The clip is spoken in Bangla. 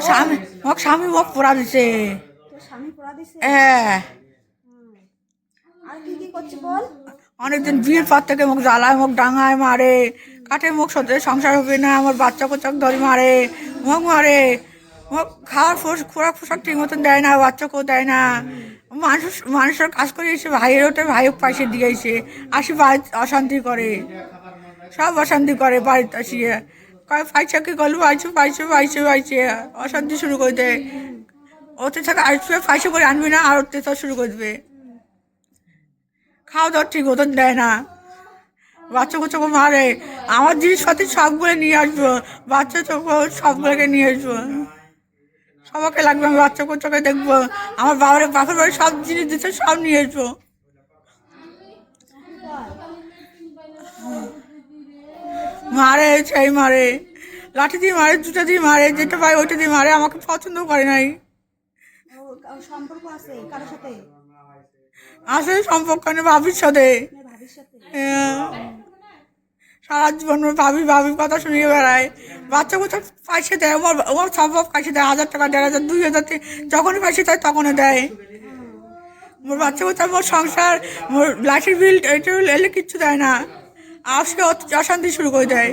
স্বামী মোক স্বামী মোক পোড়া দিছে। তোর স্বামী পড়া দিছে হ্যাঁ আর কি কি করছি বল অনেকদিন বিয়ের পর থেকে মুখ জ্বালায়, মুখ ডাঙায় মারে। কাটে মুখ সত্যি সংসার হবে না, আমার বাচ্চা কোচাক ধরে মারে, মুখ মারে। মোক খাওয়ার ফোস, খোরাক পোশাক ঠিক মতন দেয় না, বাচ্চাকেও দেয় না। মানুষ, মানুষের কাজ করে এসে ভাইয়ের ওটা ভাইয়ের পয়সা দিয়ে এসে আসি অশান্তি করে। সব অশান্তি করে বাড়িতে আসিয়ে। কয় পয়সা কি করল পাইছে পাইছে পাইছে পাইছে। অশান্তি শুরু করে দেয়। ওতে থেকে আসবে পয়সা করে আনবি না, আর তো শুরু করে দেবে। খাওয়া দাওয়া ঠিক মতন দেয় না। বাচ্চা কোচাকে মারে। আমার জিনিস জিনিসপাতি সবগুলো নিয়ে আসব। বাচ্চা চোখে সবগুলোকে নিয়ে আসব। সবাইকে লাগবে, আমি বাচ্চা কোচাকে দেখব। আমার বাবার, বাপের বাড়ি সব জিনিস দিতে সব নিয়ে আসব। মারে, সেই মারে। লাঠি দিয়ে মারে, জুতা দিয়ে মারে, যেটা পায় ওইটা দিয়ে মারে। আমাকে পছন্দ করে নাই। সম্পর্ক আছে, কারোর সাথে? আসলে সম্পর্ক নেই ভাবির সাথে না ভাবির সাথে হ্যাঁ। সারা জীবন ভাবি ভাবির কথা শুনিয়ে বেড়ায়। বাচ্চা কোথা পয়সা দেয়? ওর ওর সম্ভব পয়সা দেয় হাজার টাকা দেড় হাজার দুই হাজার যখনই পয়সা দেয় তখনই দেয়। মোর বাচ্চা কোথা মোর সংসার মোর লাঠির বিল এটা এলে কিচ্ছু দেয় না। আজকে অশান্তি শুরু করে দেয়।